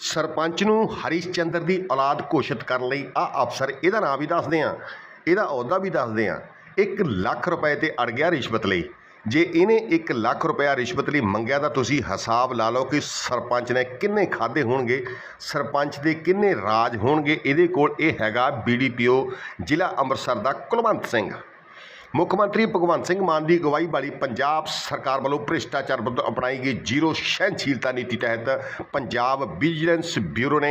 ਸਰਪੰਚ ਨੂੰ ਹਰੀਸ਼ ਚੰਦਰ ਦੀ ਔਲਾਦ ਘੋਸ਼ਿਤ ਕਰਨ ਲਈ ਆ ਅਫਸਰ ਇਹਦਾ ਨਾਮ ਵੀ ਦੱਸਦੇ ਆ ਇਹਦਾ ਅਹੁਦਾ ਵੀ ਦੱਸਦੇ ਆ 1 ਲੱਖ ਰੁਪਏ ਤੇ ਅੜ ਗਿਆ ਰਿਸ਼ਵਤ ਲਈ। ਜੇ ਇਹਨੇ 1 ਲੱਖ ਰੁਪਇਆ ਰਿਸ਼ਵਤ ਲਈ ਮੰਗਿਆ ਤਾਂ ਤੁਸੀਂ ਹਿਸਾਬ ਲਾ ਲਓ ਕਿ ਸਰਪੰਚ ਨੇ ਕਿੰਨੇ ਖਾਦੇ ਹੋਣਗੇ, ਸਰਪੰਚ ਦੇ ਕਿੰਨੇ ਰਾਜ ਹੋਣਗੇ, ਇਹਦੇ ਕੋਲ ਇਹ ਹੈਗਾ ਬੀਡੀਪੀਓ ਜ਼ਿਲ੍ਹਾ ਅੰਮ੍ਰਿਤਸਰ ਦਾ ਕੁਲਵੰਤ ਸਿੰਘ। ਮੁੱਖ ਮੰਤਰੀ ਭਗਵੰਤ ਸਿੰਘ ਮਾਨ ਦੀ ਅਗਵਾਈ ਵਾਲੀ ਪੰਜਾਬ ਸਰਕਾਰ ਵੱਲੋਂ ਭ੍ਰਿਸ਼ਟਾਚਾਰ ਵਿਰੁੱਧ ਅਪਣਾਈ ਗਈ ਜ਼ੀਰੋ ਸਹਿਣਸ਼ੀਲਤਾ ਨੀਤੀ ਤਹਿਤ ਪੰਜਾਬ ਵਿਜੀਲੈਂਸ ਬਿਊਰੋ ਨੇ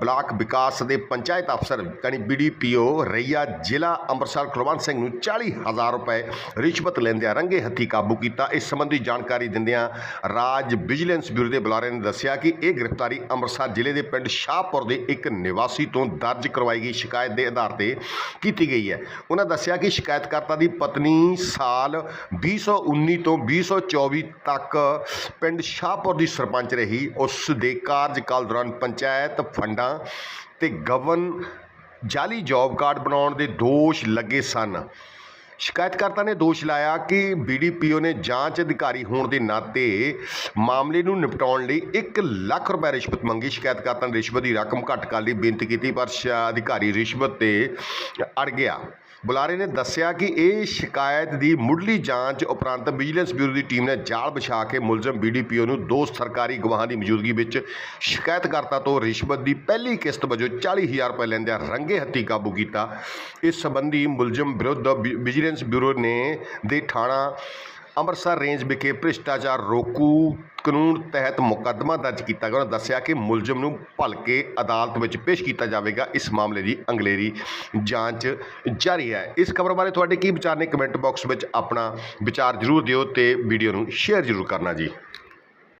ਬਲਾਕ ਵਿਕਾਸ ਦੇ ਪੰਚਾਇਤ ਅਫਸਰ ਯਾਨੀ ਬੀਡੀਪੀਓ ਰਈਆ ਜ਼ਿਲ੍ਹਾ ਅੰਮ੍ਰਿਤਸਰ ਕੁਲਵੰਤ ਸਿੰਘ ਨੂੰ 40000 ਰੁਪਏ ਰਿਸ਼ਵਤ ਲੈਂਦਿਆਂ ਰੰਗੇ ਹੱਥੀ ਕਾਬੂ ਕੀਤਾ। ਇਸ ਸੰਬੰਧੀ ਜਾਣਕਾਰੀ ਦਿੰਦਿਆਂ ਰਾਜ ਵਿਜੀਲੈਂਸ ਬਿਊਰੋ ਦੇ ਬੁਲਾਰੇ ਨੇ ਦੱਸਿਆ ਕਿ ਇਹ ਗ੍ਰਿਫਤਾਰੀ ਅੰਮ੍ਰਿਤਸਰ ਜ਼ਿਲ੍ਹੇ ਦੇ ਪਿੰਡ ਸ਼ਾਹਪੁਰ ਦੇ ਇੱਕ ਨਿਵਾਸੀ ਤੋਂ ਦਰਜ ਕਰਵਾਈ ਗਈ ਸ਼ਿਕਾਇਤ ਦੇ ਆਧਾਰ ਤੇ ਕੀਤੀ ਗਈ ਹੈ। ਉਹਨਾਂ ਦੱਸਿਆ ਕਿ ਸ਼ਿਕਾਇਤਕਰਤਾ ਦੀ ਪਤਨੀ ਸਾਲ 2019 ਤੋਂ 2024 ਤੱਕ ਪਿੰਡ ਸ਼ਾਹਪੁਰ ਦੀ ਸਰਪੰਚ ਰਹੀ। ਉਸ ਦੇ ਕਾਰਜਕਾਲ ਦੌਰਾਨ ਪੰਚਾਇਤ ਫੰਡਾਂ ਤੇ ਗਵਨ ਜਾਲੀ ਜੌਬ ਕਾਰਡ ਬਣਾਉਣ ਦੇ ਦੋਸ਼ ਲੱਗੇ ਸਨ। ਸ਼ਿਕਾਇਤਕਰਤਾ ਨੇ ਦੋਸ਼ ਲਾਇਆ ਕਿ ਬੀਡੀਪੀਓ ਨੇ ਜਾਂਚ ਅਧਿਕਾਰੀ ਹੋਣ ਦੇ ਨਾਤੇ ਮਾਮਲੇ ਨੂੰ ਨਿਪਟਾਉਣ ਲਈ 1 ਲੱਖ ਰੁਪਏ ਰਿਸ਼ਵਤ ਮੰਗੀ। ਸ਼ਿਕਾਇਤਕਰਤਾ ਨੇ ਰਿਸ਼ਵਤ ਦੀ ਰਕਮ ਘੱਟ ਕਰਨ ਲਈ ਬੇਨਤੀ ਕੀਤੀ, ਪਰ ਸ਼- ਅਧਿਕਾਰੀ ਰਿਸ਼ਵਤ ਤੇ ਅੜ ਗਿਆ। ਬੁਲਾਰੇ ਨੇ ਦੱਸਿਆ ਕਿ ਇਹ ਸ਼ਿਕਾਇਤ ਦੀ ਮੁੱਢਲੀ ਜਾਂਚ ਉਪਰੰਤ ਵਿਜੀਲੈਂਸ ਬਿਊਰੋ ਦੀ ਟੀਮ ਨੇ ਜਾਲ ਵਿਛਾ ਕੇ ਮੁਲਜ਼ਮ ਬੀਡੀਪੀਓ ਨੂੰ ਦੋ ਸਰਕਾਰੀ ਗਵਾਹਾਂ ਦੀ ਮੌਜੂਦਗੀ ਵਿੱਚ ਸ਼ਿਕਾਇਤਕਰਤਾ ਤੋਂ ਰਿਸ਼ਵਤ ਦੀ ਪਹਿਲੀ ਕਿਸ਼ਤ ਵਜੋਂ 40000 ਰੁਪਏ ਲੈਂਦਿਆਂ ਰੰਗੇ ਹੱਥੀ ਕਾਬੂ ਕੀਤਾ। ਇਸ ਸੰਬੰਧੀ ਮੁਲਜ਼ਮ ਵਿਰੁੱਧ ਵਿ- ਵਿਜੀਲੈਂਸ ਬਿਊਰੋ ਨੇ ਦੇ ਥਾਣਾ ਅੰਮ੍ਰਿਤਸਰ ਰੇਂਜ ਵਿਖੇ ਭ੍ਰਿਸ਼ਟਾਚਾਰ ਰੋਕੂ ਕਾਨੂੰਨ ਤਹਿਤ ਮੁਕੱਦਮਾ ਦਰਜ ਕੀਤਾ ਗਿਆ। ਉਹਨਾਂ ਦੱਸਿਆ ਕਿ ਮੁਲਜ਼ਮ ਨੂੰ ਭਲਕੇ ਅਦਾਲਤ ਵਿੱਚ ਪੇਸ਼ ਕੀਤਾ ਜਾਵੇਗਾ। ਇਸ ਮਾਮਲੇ ਦੀ ਅੰਗਲੇਰੀ ਜਾਂਚ ਜਾਰੀ ਹੈ। ਇਸ ਖਬਰ ਬਾਰੇ ਤੁਹਾਡੇ ਕੀ ਵਿਚਾਰ ਨੇ? ਕਮੈਂਟ ਬਾਕਸ ਵਿੱਚ ਆਪਣਾ ਵਿਚਾਰ ਜ਼ਰੂਰ ਦਿਓ ਤੇ ਵੀਡੀਓ ਨੂੰ ਸ਼ੇਅਰ ਜ਼ਰੂਰ ਕਰਨਾ ਜੀ।